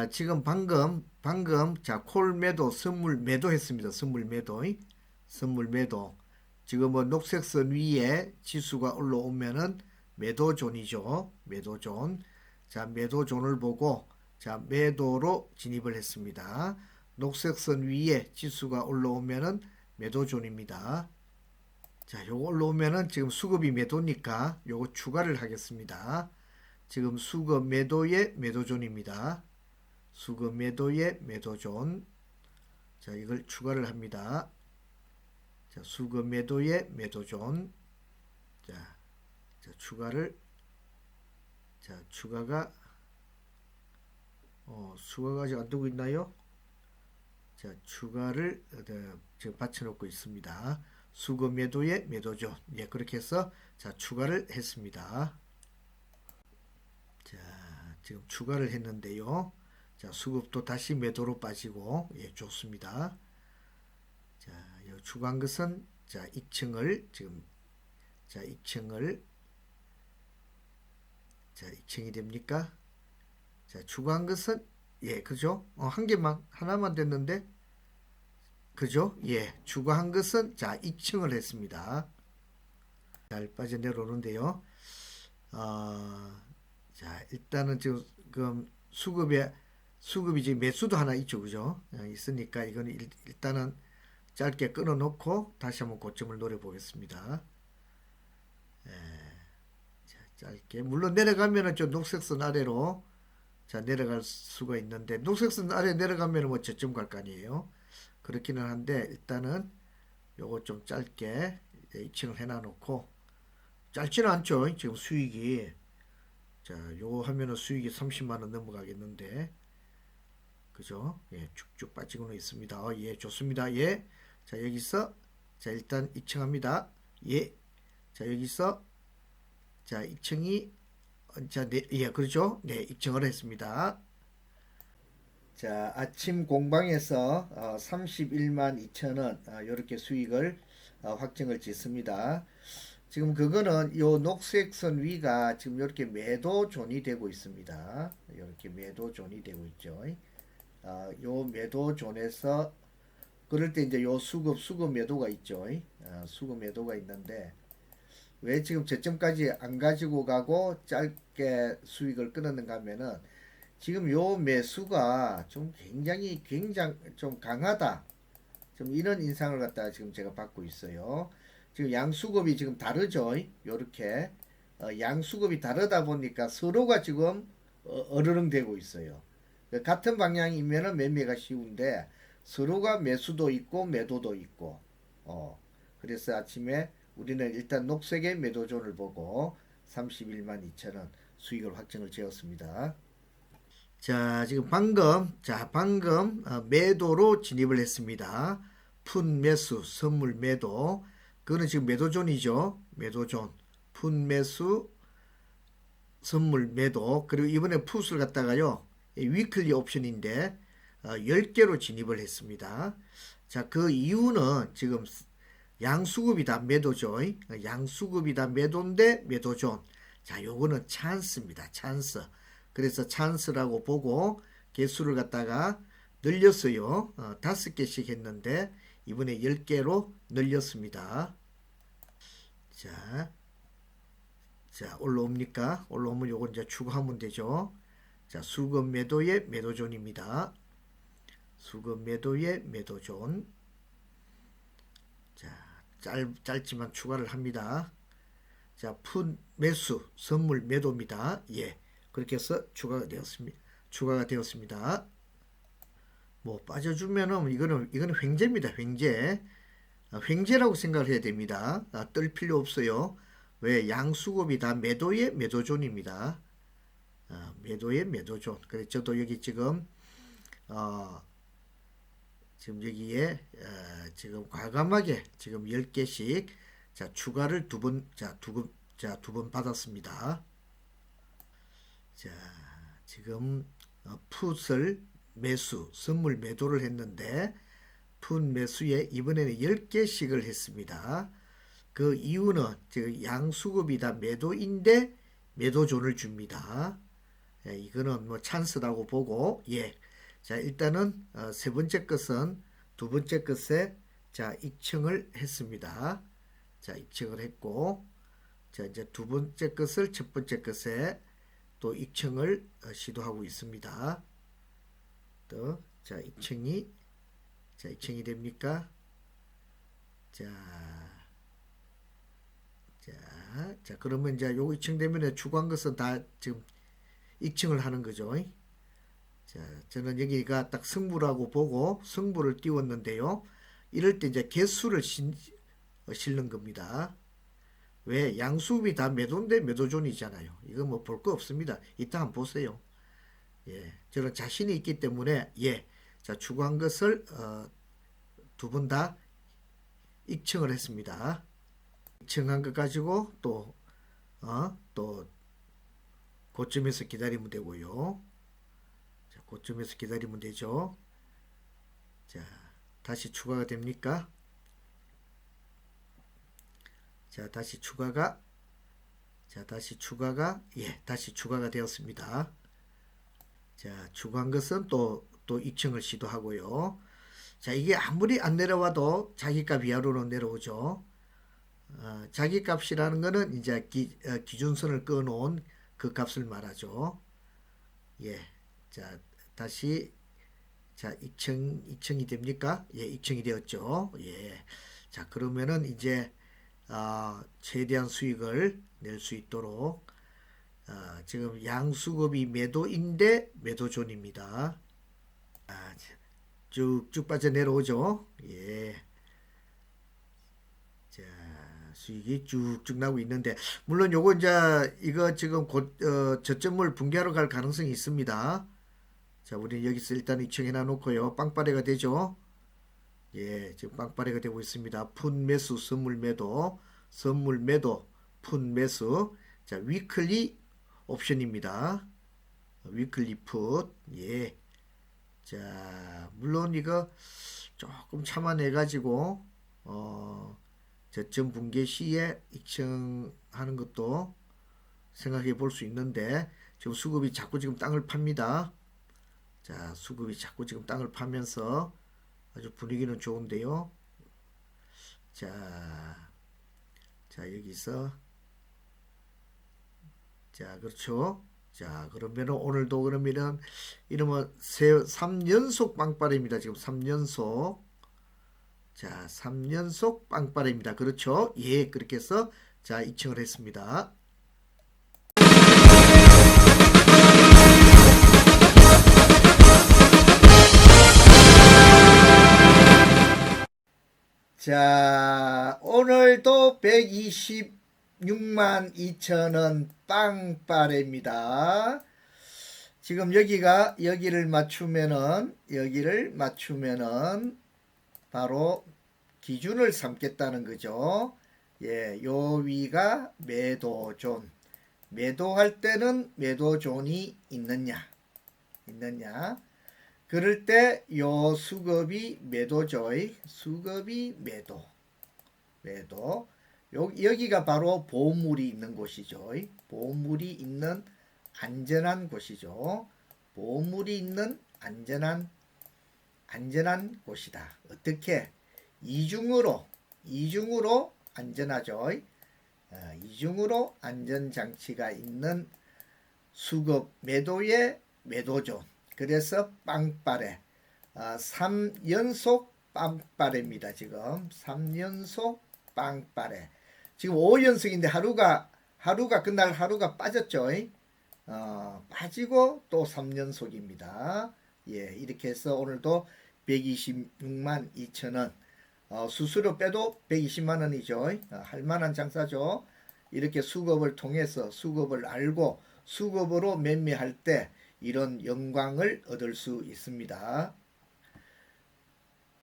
자, 지금 방금 방금 자, 콜 매도, 선물 매도 했습니다. 선물 매도. 선물 매도. 지금 뭐 녹색 선 위에 지수가 올라오면은 매도 존이죠. 매도 존. 자, 매도 존을 보고 자, 매도로 진입을 했습니다. 녹색 선 위에 지수가 올라오면은 매도 존입니다. 자, 요거 올라오면은 지금 수급이 매도니까 요거 추가를 하겠습니다. 지금 수급 매도의 매도존입니다. 수급 매도의 매도존. 자, 이걸 추가를 합니다. 자, 수급 매도의 매도존. 자, 자, 추가를 자, 추가가 어, 추가가 아직 안 되고 있나요? 자, 추가를 어, 지금 받쳐 놓고 있습니다. 수급 매도의 매도존. 예, 그렇게 해서 자, 추가를 했습니다. 자, 지금 추가를 했는데요. 자, 수급도 다시 매도로 빠지고, 예, 좋습니다. 자, 요 추가한 것은, 자, 2층을, 지금, 자, 2층을, 자, 2층이 됩니까? 자, 추가한 것은, 예, 그죠? 어, 한 개만, 하나만 됐는데, 그죠? 예, 추가한 것은, 자, 2층을 했습니다. 잘 빠져내려오는데요. 아, 자, 일단은 지금 그 수급에 수급이 지금 매수도 하나 있죠, 그죠? 어, 있으니까 이거는 일, 일단은 짧게 끊어 놓고 다시 한번 고점을 노려 보겠습니다. 예, 자, 짧게 물론 내려가면은 좀 녹색선 아래로 자 내려갈 수가 있는데 녹색선 아래 내려가면은 뭐 저점 갈 거 아니에요. 그렇기는 한데 일단은 요거 좀 짧게 2층을 해놔 놓고 짧지는 않죠. 지금 수익이 자, 요거 하면은 수익이 30만 원 넘어가겠는데. 그죠? 예, 쭉쭉 빠지고는 있습니다. 어, 예, 좋습니다. 예. 자, 여기서 자, 일단 2층 합니다. 예. 자, 여기서 자, 2층이 어, 자, 네, 예, 그렇죠? 네, 2층을 했습니다. 자, 아침 공방에서 어, 31만 2천 원 어, 이렇게 수익을 어, 확정을 짓습니다. 지금 그거는 요 녹색 선 위가 지금 이렇게 매도 존이 되고 있습니다. 이렇게 매도 존이 되고 있죠. 아, 요 매도 존에서 그럴 때 이제 요 수급 수급 매도가 있죠. 아, 수급 매도가 있는데 왜 지금 저점까지 안 가지고 가고 짧게 수익을 끊었는가 하면은 지금 요 매수가 좀 굉장히 굉장히 좀 강하다. 좀 이런 인상을 갖다가 지금 제가 받고 있어요. 지금 양수급이 지금 다르죠. 요렇게 어, 양수급이 다르다 보니까 서로가 지금 어, 어르렁대고 있어요. 그 같은 방향이면은 매매가 쉬운데 서로가 매수도 있고 매도도 있고 어 그래서 아침에 우리는 일단 녹색의 매도존을 보고 31만 2천원 수익을 확정을 지었습니다. 자 지금 방금 자 방금 어, 매도로 진입을 했습니다. 푼 매수 선물 매도 그거는 지금 매도존이죠. 매도존. 푼 매수 선물 매도 그리고 이번에 풋을 갖다가요. 이 위클리 옵션인데 어, 10개로 진입을 했습니다. 자, 그 이유는 지금 양수급이 다 매도죠. 양수급이 다 매도인데 매도존. 자, 요거는 찬스입니다. 찬스. 그래서 찬스라고 보고 개수를 갖다가 늘렸어요. 어, 다섯 개씩 했는데 이번에 10개로 늘렸습니다. 자, 자 올라옵니까? 올라오면 요거 이제 추가하면 되죠. 자, 수급 매도의 매도존입니다. 수급 매도의 매도존. 자, 짧, 짧지만 추가를 합니다. 자, 푼 매수, 선물 매도입니다. 예. 그렇게 해서 추가가 되었습니다. 추가가 되었습니다. 뭐 빠져주면은 이거는 이거는 횡재입니다. 횡재. 아, 횡재라고 생각을 해야 됩니다. 아, 뜰 필요 없어요. 왜 양수급이 다 매도의 매도존입니다. 아, 매도의 매도존. 그래 저도 여기 지금 어, 지금 여기에 어, 지금 과감하게 지금 10개씩 자 추가를 두 번 자두번자두 번 받았습니다. 자 지금 어, 풋을 매수 선물 매도를 했는데 풋 매수에 이번에는 10개씩을 했습니다. 그 이유는 지금 양수급이 다 매도인데 매도존을 줍니다. 예, 이거는 뭐 찬스라고 보고 예. 자, 일단은 어, 세 번째 것은 두 번째 것에 자, 익청을 했습니다. 자, 익청을 했고 자, 이제 두 번째 것을 첫 번째 것에 또 익청을 어, 시도하고 있습니다. 또 자, 익청이 자, 익청이 됩니까? 자, 자, 자, 그러면 이제 요거 익청되면 추가한 것은 다 지금 익청을 하는 거죠. 자, 저는 여기가 딱 승부라고 보고 승부를 띄웠는데요. 이럴 때 이제 개수를 신, 어, 실는 겁니다. 왜? 양수비 다 매도인데 매도존이잖아요. 이거 뭐 볼 거 없습니다. 이따 한번 보세요. 예, 저는 자신이 있기 때문에 예, 자 추구한 것을 어, 두번다 익청을 했습니다. 익청한 것 가지고 또 어, 또 고점에서 기다리면 되고요. 자, 고점에서 기다리면 되죠. 자, 다시 추가가 됩니까? 자, 다시 추가가 자, 다시 추가가 예, 다시 추가가 되었습니다. 자, 추가한 것은 또또 입청을 시도하고요. 자, 이게 아무리 안 내려와도 자기값 이하로 내려오죠. 어, 자기값이라는 거는 이제 기, 어, 기준선을 꺼놓은 그 값을 말하죠. 예, 자, 다시 자, 입청 입청이 됩니까? 예, 입청이 되었죠. 예, 자, 그러면은 이제 어, 최대한 수익을 낼 수 있도록 어, 지금 양수급이 매도인데 매도존입니다. 아, 쭉쭉 빠져 내려오죠. 예. 자, 수익이 쭉쭉 나고 있는데 물론 요거 이제 이거 지금 곧 어, 저점을 붕괴하러 갈 가능성이 있습니다. 자, 우리 여기서 일단 이청해 놔놓고요. 빵빠레가 되죠. 예, 지금 빵빠레가 되고 있습니다. 푼 매수, 선물 매도, 선물 매도, 푼 매수. 자, 위클리 옵션입니다. 위클리 풋. 예. 자, 물론 이거 조금 참아내 가지고 어, 저점 붕괴 시에 입청하는 것도 생각해 볼 수 있는데 지금 수급이 자꾸 지금 땅을 팝니다. 자, 수급이 자꾸 지금 땅을 파면서 아주 분위기는 좋은데요. 자, 자, 여기서 자, 그렇죠. 자, 그러면은 오늘도 그러면은 이러면 세 3연속 빵빠레입니다. 지금 3연속. 자, 3연속 빵빠레입니다. 그렇죠? 예, 그렇게 해서 자, 입청을 했습니다. 자, 오늘도 126만 2천원 빵빠레입니다. 지금 여기가 여기를 맞추면은 여기를 맞추면은 바로 기준을 삼겠다는 거죠. 예, 요 위가 매도존. 매도할 때는 매도존이 있느냐? 있느냐? 그럴 때 요 수급이 매도죠이 수급이 매도 매도 요, 여기가 바로 보물이 있는 곳이죠 보물이 있는 안전한 곳이죠 보물이 있는 안전한 안전한 곳이다 어떻게 이중으로 이중으로 안전하죠 어, 이중으로 안전장치가 있는 수급 매도의 매도존 그래서 빵빠레 아, 3연속 빵빠레입니다. 지금 3연속 빵빠레 지금 5연속인데 하루가 하루가 그날 하루가 빠졌죠. 어, 빠지고 또 3연속입니다. 예, 이렇게 해서 오늘도 126만 2천 원 어, 수수료 빼도 120만 원이죠. 어, 할 만한 장사죠. 이렇게 수급을 통해서 수급을 알고 수급으로 매매할 때 이런 영광을 얻을 수 있습니다.